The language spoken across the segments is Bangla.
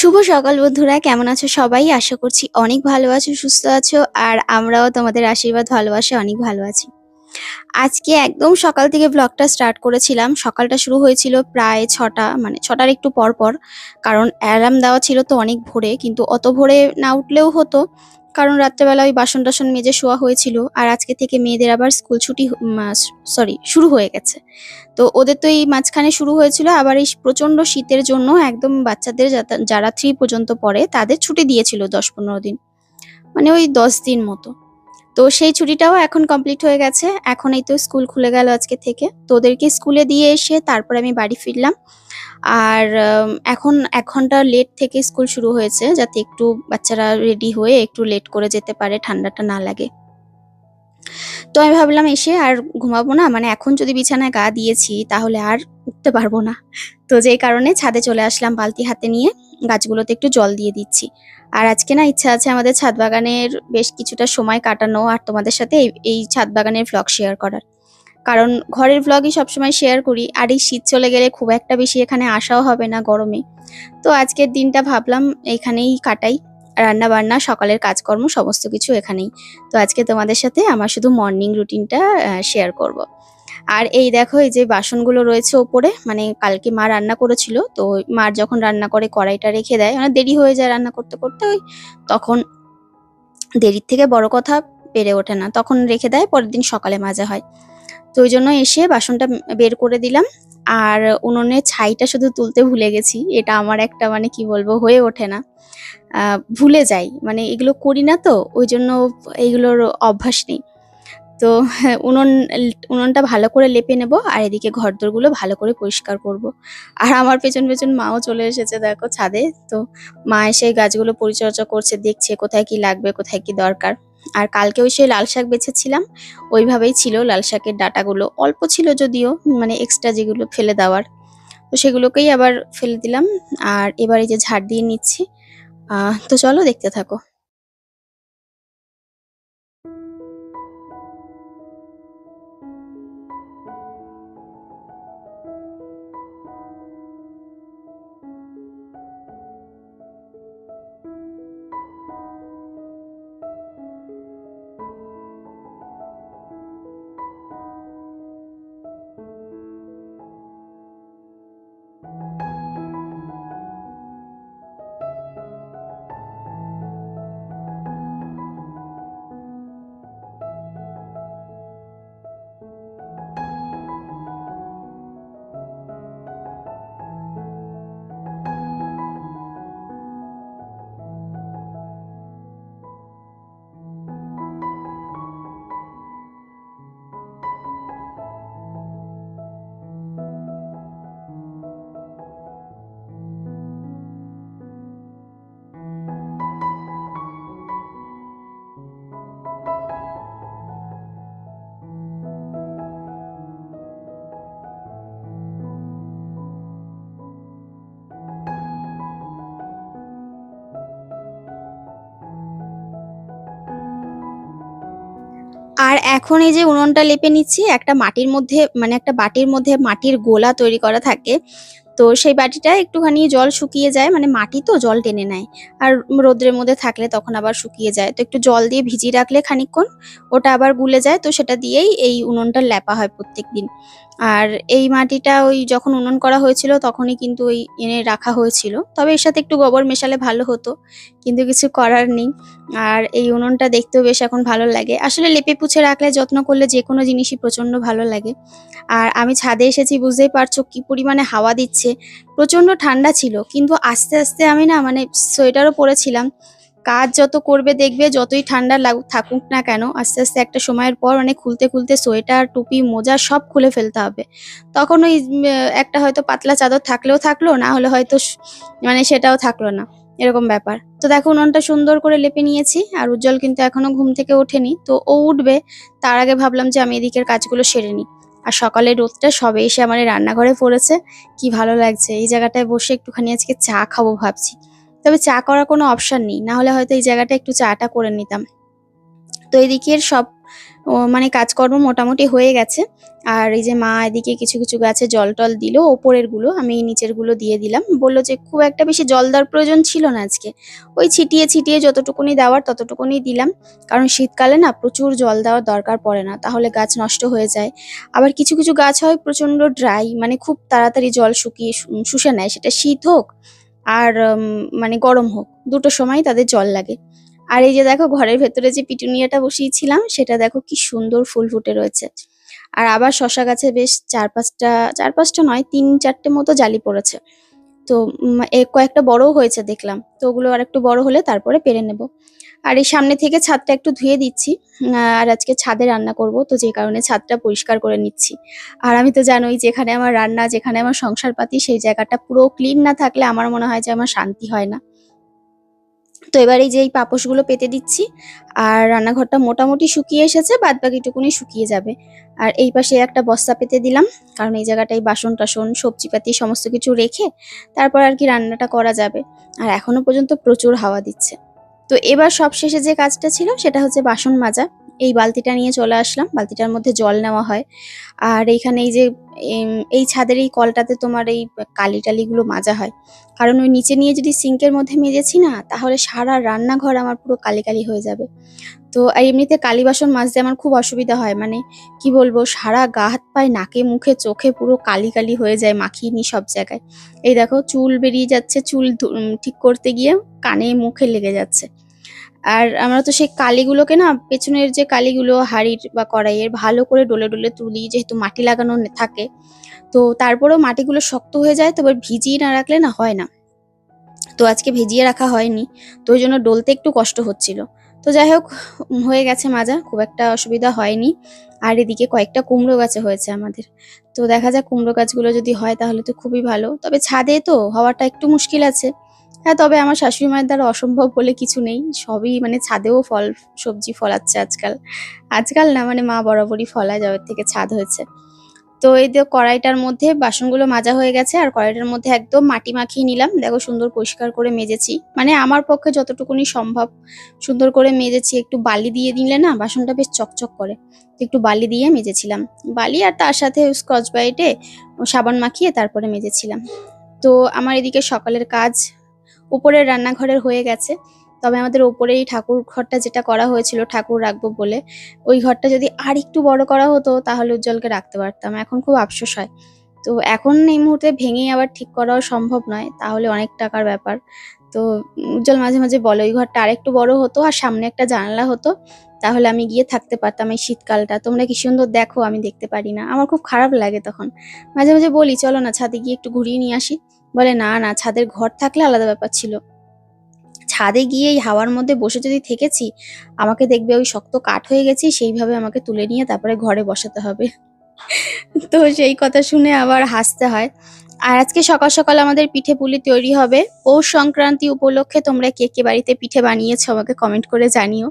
শুভ সকাল বন্ধুরা, কেমন আছো সবাই? আশা করছি অনেক ভালো আছো, সুস্থ আছো, আর আমরাও তোমাদের আশীর্বাদ ভালোবাসে অনেক ভালো আছি। আজকে একদম সকাল থেকে ব্লগটা স্টার্ট করেছিলাম। সকালটা শুরু হয়েছিল প্রায় ছটা মানে ছটার একটু পর পর, কারণ অ্যালার্ম দেওয়া ছিল তো অনেক ভোরে, কিন্তু অত ভোরে না উঠলেও হতো। কারণ রাত্রেবেলা ওই বাসন টাসন মেজে শোয়া হয়েছিল, আর আজকে থেকে মেয়েদের আবার স্কুল ছুটি সরি, শুরু হয়ে গেছে। তো ওদের তো এই মাঝখানে শুরু হয়েছিল, আবার এই প্রচণ্ড শীতের জন্য একদম বাচ্চাদের যারা থ্রি পর্যন্ত পড়ে, তাদের ছুটি দিয়েছিল দশ পনেরো দিন। মানে ওই দশ দিন মতো। তো সেই ছুটিটাও এখন কমপ্লিট হয়ে গেছে। এখন এই তো স্কুল খুলে গেল আজকে থেকে। তো ওদেরকে স্কুলে দিয়ে এসে তারপর আমি বাড়ি ফিরলাম। আর এখন এক ঘণ্টা লেট থেকে স্কুল শুরু হয়েছে যাতে একটু বাচ্চারা রেডি হয়ে একটু লেট করে যেতে পারে, ঠান্ডাটা না লাগে। তো আমি ভাবলাম এসে আর ঘুমাবো না মানে এখন যদি বিছানায় গা দিয়েছি তাহলে আর উঠতে পারব না। তো যেই কারণে ছাদে চলে আসলাম বালতি হাতে নিয়ে। গাছগুলোতে একটু জল দিয়ে দিচ্ছি। আর আজকে না ইচ্ছা আছে আমাদের ছাদ বাগানের বেশ কিছুটা সময় কাটানো আর তোমাদের সাথে এই ছাদ বাগানের ভ্লগ শেয়ার করার। কারণ ঘরের ভ্লগই সবসময় শেয়ার করি, আর এই শীত চলে গেলে খুব একটা বেশি এখানে আসাও হবে না গরমে। তো আজকের দিনটা ভাবলাম এখানেই কাটাই রান্না বান্না সকালের কাজকর্ম, সমস্ত কিছু এখানেই। তো আজকে তোমাদের সাথে আমার শুধু মর্নিং রুটিনটা শেয়ার করব। আর এই দেখো, এই যে বাসনগুলো রয়েছে ওপরে মানে কালকে মা রান্না করেছিল, তো মার যখন রান্না করে কড়াইটা রেখে দেয় মানে দেরি হয়ে যায় রান্না করতে করতে, ওই তখন দেরির থেকে বড় কথা পেরে ওঠে না, তখন রেখে দেয়, পরের দিন সকালে মাজা হয়। তো ওই জন্য এসে বাসনটা বের করে দিলাম, আর উনুনের ছাইটা শুধু তুলতে ভুলে গেছি, এটা আমার একটা মানে কি বলব, হয়ে ওঠে না। ভুলে যাই মানে এগুলো করি না তো, ওই জন্য এইগুলোর অভ্যাস নেই। তো হ্যাঁ, উনুন উনুনটা ভালো করে লেপে নেব আর এদিকে ঘরদোরগুলো ভালো করে পরিষ্কার করব। আর আমার পেছন পেছন মাও চলে এসেছে দেখো ছাদে। তো মা এসে গাছগুলো পরিচর্যা করছে দেখছে কোথায় কি লাগবে কোথায় কি দরকার। আর কালকেও সেই লাল শাক বেছেছিলাম ওইভাবেই ছিল লাল শাকের ডাটাগুলো। অল্প ছিল যদিও মানে এক্সট্রা যেগুলো ফেলে দেওয়ার। তো সেগুলোকেই আবার ফেলে দিলাম। আর এবার এই যে ঝাড় দিয়ে নিচ্ছি। তো চলো দেখতে থাকো। আর এখন এই যে উনুনটা লেপে নিচ্ছি, একটা মাটির মধ্যে মানে একটা বাটির মধ্যে মাটির গোলা তৈরি করা থাকে। তো সেই বাটিটা একটুখানি জল শুকিয়ে যায় মানে মাটি তো জল টেনে নেয়। আর রোদ্রের মধ্যে থাকলে তখন আবার শুকিয়ে যায়। তো একটু জল দিয়ে ভিজিয়ে রাখলে খানিকক্ষণ, ওটা আবার গুলে যায়। তো সেটা দিয়েই এই উনুনটা লেপা হয় প্রত্যেক দিন আর এই মাটিটা ওই যখন উনুন করা হয়েছিল তখনই কিন্তু ওই এনে রাখা হয়েছিল। তবে এর সাথে একটু গোবর মেশালে ভালো হতো, কিন্তু কিছু করার নেই। আর এই উনুনটা দেখতেও বেশ এখন ভালো লাগে। আসলে লেপে পুছে রাখলে, যত্ন করলে যে কোনো জিনিসই প্রচণ্ড ভালো লাগে। আর আমি ছাদে এসেছি, বুঝতেই পারছ কি পরিমাণে হাওয়া দিচ্ছে। প্রচণ্ড ঠান্ডা ছিল, কিন্তু আস্তে আস্তে আমি না মানে সোয়েটারও পরেছিলাম। কাজ যত করবে, দেখবে যতই ঠান্ডা লাগুক থাকুক না কেন, আস্তে আস্তে একটা সময়ের পর মানে খুলতে খুলতে সোয়েটার, টুপি, মোজা সব খুলে ফেলতে হবে। তখন ওই একটা হয়তো পাতলা চাদর থাকলেও থাকল, না হলে হয়তো মানে সেটাও থাকল না। এরকম ব্যাপার। তো দেখো উনুনটা সুন্দর করে লেপে নিয়েছি, আর উজ্জ্বল কিন্তু এখনও ঘুম থেকে ওঠেনি। তো ও উঠবে, তার আগে ভাবলাম যে আমি এদিকের কাজগুলো সেরে নিই। আর সকালে রোদটা সবে এসে আমার রান্নাঘরে পড়েছে, কি ভালো লাগছে। এই জায়গাটায় বসে একটুখানি আজকে চা খাব ভাবছি। তবে চা করার কোনো অপশন নেই। না হলে হয়তো এই জায়গাটা একটু চাটা করে নিতাম। তো এদিকের সব মানে কাজকর্ম মোটামুটি হয়ে গেছে। আর এই যে মা এদিকে কিছু কিছু গাছে জল টল দিল ওপরেরগুলো আমি নিচেরগুলো দিয়ে দিলাম। বলল যে খুব একটা বেশি জল দেওয়ার প্রয়োজন ছিল না আজকে। ওই ছিটিয়ে ছিটিয়ে যতটুকুনি দেওয়ার ততটুকুনি দিলাম। কারণ শীতকালে না প্রচুর জল দেওয়ার দরকার পড়ে না, তাহলে গাছ নষ্ট হয়ে যায়। আবার কিছু কিছু গাছ হয় প্রচণ্ড ড্রাই মানে খুব তাড়াতাড়ি জল শুকিয়ে শুষে নেয়। সেটা শীত হোক আর মানে গরম হোক, দুটো সময় তাদের জল লাগে। আর এই যে দেখো ঘরের ভেতরে যে পিটুনিয়াটা বসিয়েছিলাম, সেটা দেখো কি সুন্দর ফুল ফুটে রয়েছে। আর আবার শশা গাছে বেশ চার পাঁচটা চার পাঁচটা নয়, তিন চারটে মতো জালি পড়েছে। তো কয়েকটা বড়ও হয়েছে দেখলাম। তো ওগুলো আর একটু বড় হলে তারপরে পেরে নেব। আর এই সামনে থেকে ছাদটা একটু ধুয়ে দিচ্ছি আর আজকে ছাদে রান্না করব, তো যে কারণে ছাদটা পরিষ্কার করে নিচ্ছি। আর আমি তো জানোই যেখানে আমার রান্না, যেখানে আমার সংসার পাতি সেই জায়গাটা পুরো ক্লিন না থাকলে আমার মনে হয় যে আমার শান্তি হয় না। তো এবার এই যে এই পাপোশগুলো পেতে দিচ্ছি, আর রান্নাঘরটা মোটামুটি শুকিয়ে এসেছে বাদ বাকিটুকুনি শুকিয়ে যাবে। আর এই পাশে একটা বস্তা পেতে দিলাম, কারণ এই জায়গাটায় বাসন টাসন, সবজিপাতি, সমস্ত কিছু রেখে তারপর আর কি রান্নাটা করা যাবে। আর এখনও পর্যন্ত প্রচুর হাওয়া দিচ্ছে। তো এবার সবশেষে যে কাজটা ছিল সেটা হচ্ছে বাসন মাজা। এই বালতিটা নিয়ে চলে আসলাম। বালতিটার মধ্যে জল নেওয়া হয়। আর এইখানে এই যে এই ছাদের এই কলটাতে তোমার এই কালি টালিগুলো মাজা হয়। কারণ ওই নিচে নিয়ে যদি সিঙ্কের মধ্যে মেজেছি না, তাহলে সারা রান্নাঘর আমার পুরো কালি কালি হয়ে যাবে। তো এমনিতে কালি বাসন মাজতে আমার খুব অসুবিধা হয়। মানে কি বলব, সারা গা হাত পায়ে, নাকে মুখে, চোখে পুরো কালি কালি হয়ে যায়, মাখিয়ে নি সব জায়গায়। এই দেখো, চুল বেরিয়ে যাচ্ছে, চুল ঠিক করতে গিয়ে কানে মুখে লেগে যাচ্ছে। আর আমরা তো সেই কালিগুলোকে না, পেছনের যে কালিগুলো হাড়ির বা কড়াইয়ের ভালো করে ডলে ডলে তুলি, যেহেতু মাটি লাগানো থাকে, তো তারপরেও মাটিগুলো শক্ত হয়ে যায়, তো এবার ভিজিয়ে না রাখলে না হয় না। তো আজকে ভিজিয়ে রাখা হয়নি, তো ওই জন্য ডলতে একটু কষ্ট হচ্ছিল। তো যাই হোক হয়ে গেছে মাজা, খুব একটা অসুবিধা হয়নি। আর এদিকে কয়েকটা কুমড়ো গাছে হয়েছে আমাদের। তো দেখা যাক কুমড়ো গাছগুলো যদি হয় তাহলে তো খুবই ভালো। তবে ছাদে তো হওয়াটা একটু মুশকিল আছে। হ্যাঁ তবে আমার শাশুড়ি মায়ের দ্বারা অসম্ভব বলে কিছু নেই। সবই মানে ছাদেও ফল, সবজি ফলাচ্ছে আজকাল। আজকাল না মানে মা বরাবরই ফলায় যাওয়ার থেকে ছাদ হয়েছে। তো এই যে কড়াইটার মধ্যে বাসনগুলো মাজা হয়ে গেছে, আর কড়াইটার মধ্যে একদম মাটি মাখিয়ে নিলাম। দেখো সুন্দর পরিষ্কার করে মেজেছি। মানে আমার পক্ষে যতটুকুনি সম্ভব সুন্দর করে মেজেছি। একটু বালি দিয়ে দিলে না, বাসনটা বেশ চকচক করে। একটু বালি দিয়ে মেজেছিলাম। বালি আর তার সাথে স্কচ ব্রাইটে সাবান মাখিয়ে তারপরে মেজেছিলাম। তো আমার এদিকে সকালের কাজ উপরের রান্নাঘরের হয়ে গেছে। তবে আমাদের ওপরেই ঠাকুর ঘরটা যেটা করা হয়েছিল ঠাকুর রাখব বলে, ওই ঘরটা যদি আর একটু বড় করা হতো তাহলে উজ্জ্বলকে রাখতে পারতাম। এখন খুব আফসোস হয়। তো এখন এই মুহূর্তে ভেঙে আবার ঠিক করাও সম্ভব নয়, তাহলে অনেক টাকার ব্যাপার। তো উজ্জ্বল মাঝে মাঝে বলে, ওই ঘরটা আরেকটু বড় হতো আর সামনে একটা জানলা হতো, তাহলে আমি গিয়ে থাকতে পারতাম এই শীতকালটা। তোমরা কি সুন্দর দেখো, আমি দেখতে পারি না। আমার খুব খারাপ লাগে তখন। মাঝে মাঝে বলি, চলো না, ছাদে গিয়ে একটু ঘুরিয়ে নিয়ে আসি। বলে, না না, ছাদের ঘর থাকলে আলাদা ব্যাপার ছিল। ছাদে গিয়ে এই হাওয়ার মধ্যে বসে যদি থেকেছি, আমাকে দেখবে ওই শক্ত কাঠ হয়ে গেছি, সেইভাবে আমাকে তুলে নিয়ে তারপরে ঘরে বসাতে হবে। তো সেই কথা শুনে আবার হাসতে হয়। আর আজকে সকাল সকাল আমাদের পিঠে পুলি তৈরি হবে। পৌষ সংক্রান্তি উপলক্ষে তোমরা কে কে বাড়িতে পিঠে বানিয়েছো আমাকে কমেন্ট করে জানিও।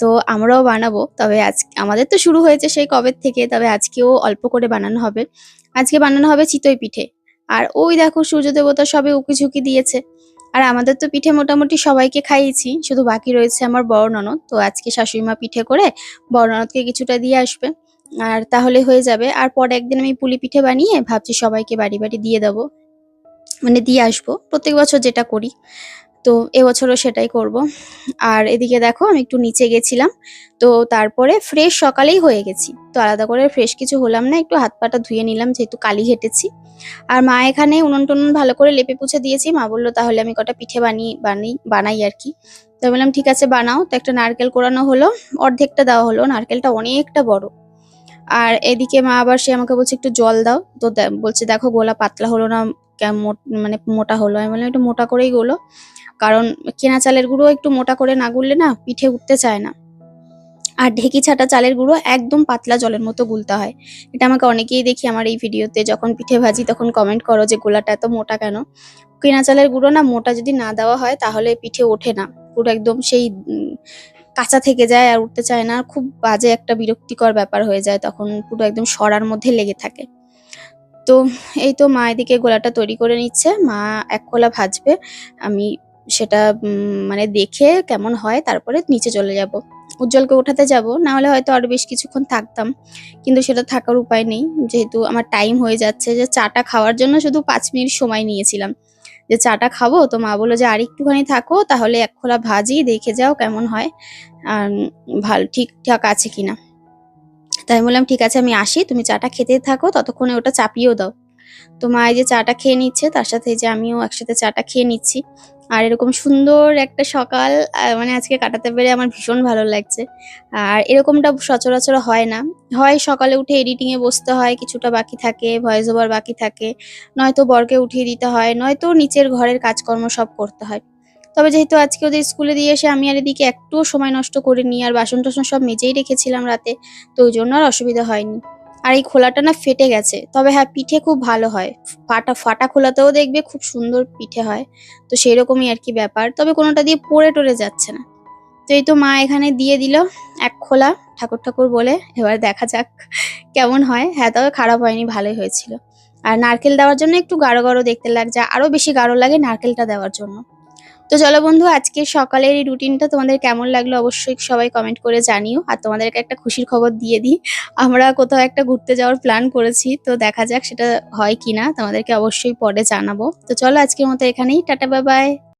তো আমরাও বানাবো। তবে আজ, আমাদের তো শুরু হয়েছে সেই কবের থেকে, তবে আজকেও অল্প করে বানানো হবে। আজকে বানানো হবে চিতই পিঠে। আর ওই দেখো সূর্য দেবতা সবে উকি ঝুঁকি দিয়েছে। আর আমাদের তো পিঠে মোটামুটি সবাইকে খাইয়েছি, শুধু বাকি রয়েছে আমার বড় ননদ। তো আজকে শাশুড়ি মা পিঠে করে বড় ননদকে কিছুটা দিয়ে আসবে। আর তাহলে হয়ে যাবে। আর পরে একদিন আমি পুলি পিঠে বানিয়ে ভাবছি সবাইকে বাড়ি বাড়ি দিয়ে দেবো। মানে দিয়ে আসব। প্রত্যেক বছর যেটা করি। তো এবছরও সেটাই করব। আর এদিকে দেখো আমি একটু নিচে গেছিলাম, তো তারপরে ফ্রেশ সকালেই হয়ে গেছি। তো আলাদা করে ফ্রেশ কিছু হলাম না, একটু হাত পাটা ধুয়ে নিলাম যেহেতু কালি হেঁটেছি। আর মা এখানে উনুন টুনুন ভালো করে লেপে পুছে দিয়েছি, মা বলল তাহলে আমি কটা পিঠে বানিয়ে বানাই বানাই আর কি। তো বললাম, ঠিক আছে, বানাও। তো একটা নারকেল কোরানো হলো, অর্ধেকটা দেওয়া হলো, নারকেলটা অনেকটা বড়। আর এদিকে মা আবার সে আমাকে বলছে, একটু জল দাও। তো বলছে, দেখো, গোলা পাতলা হলো না মানে মোটা হলো। আমি বললাম, একটু মোটা করেই গোলো। কারণ কেনা চালের গুঁড়ো একটু মোটা করে না গুললে না পিঠে উঠতে চায় না। আর ঢেকি ছাটা চালের গুঁড়ো একদম পাতলা জলের মতো গুলতে হয়। এটা আমাকে অনেকেই দেখি আমার এই ভিডিওতে যখন পিঠে ভাজি তখন কমেন্ট করো যে গোলাটা এত মোটা কেন? কেনা চালের গুঁড়ো না মোটা যদি না দেওয়া হয় তাহলে পিঠে ওঠে না। পুরো একদম সেই কাঁচা থেকে যায় আর উঠতে চায় না। খুব বাজে একটা বিরক্তিকর ব্যাপার হয়ে যায় তখন পুরো একদম সরার মধ্যে লেগে থাকে। তো এই তো মা এদিকে গোলাটা তৈরি করে নিচ্ছে। মা এক কোলা ভাজবে। আমি সেটা মানে দেখে কেমন হয়, তারপরে নিচে চলে যাব। উজ্জ্বলকে ওঠাতে যাব, না হলে হয়তো আরও বেশ কিছুক্ষণ থাকতাম। কিন্তু সেটা থাকার উপায় নেই। যেহেতু আমার টাইম হয়ে যাচ্ছে, যে চাটা খাওয়ার জন্য শুধু পাঁচ মিনিট সময় নিয়েছিলাম। যে চাটা খাব, তো মা বলল যে, আর একটুখানি থাকো, তাহলে এক খোলা ভাজি, দেখে যাও কেমন হয়, আর ভালো, ঠিকঠাক আছে কিনা। তাই বললাম, ঠিক আছে, আমি আসি, তুমি চাটা খেতে থাকো, ততক্ষণে ওটা চাপিয়েও দাও। তো মা এই যে চাটা খেয়ে নিচ্ছে, তার সাথে যে আমিও একসাথে চাটা খেয়ে নিচ্ছি। আর এরকম সুন্দর একটা সকাল মানে আজকে কাটাতে পেরে আমার ভীষণ ভালো লাগছে। আর এরকমটা সচরাচর হয় না। হয় সকালে উঠে এডিটিং এ বসতে হয়, কিছুটা বাকি থাকে ভয়েস ওভার বাকি থাকে। নয়তো বরকে উঠিয়ে দিতে হয়, নয়তো নিচের ঘরের কাজকর্ম সব করতে হয়। তবে যেহেতু আজকে ওদের স্কুলে দিয়ে এসে আমি আর এদিকে একটুও সময় নষ্ট করিনি, আর বাসন টাসন সব মেজেই রেখেছিলাম রাতে, তো ওই জন্য আর অসুবিধা হয়নি। আর এই খোলাটা না ফেটে গেছে। তবে হ্যাঁ পিঠে খুব ভালো হয়। ফাটা ফাটা খোলাতেও দেখবে খুব সুন্দর পিঠে হয়। তো সেরকমই আর কি ব্যাপার। তবে কোনোটা দিয়ে পড়ে টরে যাচ্ছে না। তো এই তো মা এখানে দিয়ে দিল এক খোলা ঠাকুর ঠাকুর বলে। এবার দেখা যাক কেমন হয়। হ্যাঁ তবে খারাপ হয়নি, ভালোই হয়েছিল। আর নারকেল দেওয়ার জন্য একটু গাঢ় গাঢ় দেখতে লাগছে। আরও বেশি গাঢ় লাগে নারকেলটা দেওয়ার জন্য। তো চলো বন্ধু আজকে সকালের এই রুটিনটা তোমাদের কেমন লাগল অবশ্যই সবাই কমেন্ট করে জানিও। আর তোমাদেরকে একটা খুশির খবর দিয়ে দিই, আমরা কোথাও একটা ঘুরতে যাওয়ার প্ল্যান করেছি, তো দেখা যাক সেটা হয় কিনা, তোমাদেরকে অবশ্যই পরে জানাব। তো চলো আজকের মতো এখানেই, টাটা বাই